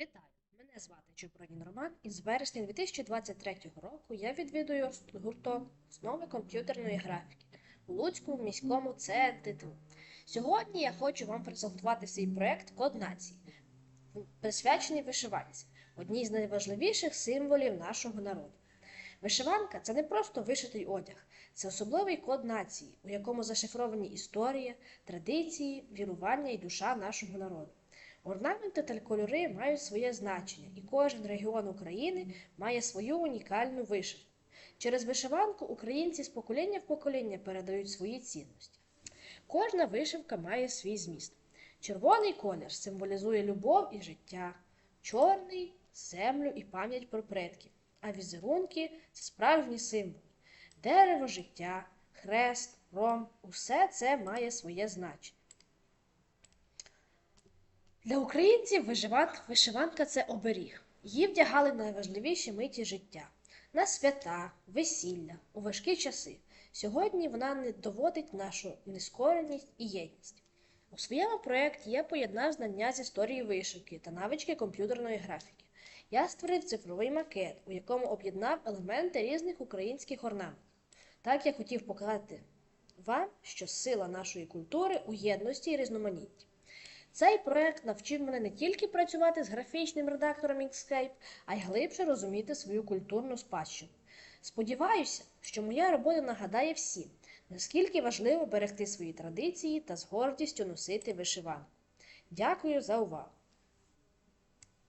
Вітаю! Мене звати Чупронін Роман, і з вересня 2023 року я відвідую гурток основи комп'ютерної графіки у Луцькому міському ЦТТУ. Сьогодні я хочу вам презентувати свій проект Код нації, присвячений вишиванці, одній з найважливіших символів нашого народу. Вишиванка це не просто вишитий одяг, це особливий код нації, у якому зашифровані історія, традиції, вірування і душа нашого народу. Орнаменти та кольори мають своє значення, і кожен регіон України має свою унікальну вишивку. Через вишиванку українці з покоління в покоління передають свої цінності. Кожна вишивка має свій зміст. Червоний колір символізує любов і життя, чорний землю і пам'ять про предків, а візерунки це справжній символ. Дерево життя, хрест, ром усе це має своє значення. Для українців вишиванка, це оберіг. Її вдягали найважливіші миті життя на свята, весілля, у важкі часи. Сьогодні вона не доводить нашу нескореність і єдність. У своєму проєкті я поєднав знання з історії вишивки та навички комп'ютерної графіки. Я створив цифровий макет, у якому об'єднав елементи різних українських орнаментів. Так я хотів показати вам, що сила нашої культури у єдності і різноманітті. Цей проект навчив мене не тільки працювати з графічним редактором Inkscape, а й глибше розуміти свою культурну спадщину. Сподіваюся, що моя робота нагадає всім, наскільки важливо берегти свої традиції та з гордістю носити вишиванку. Дякую за увагу!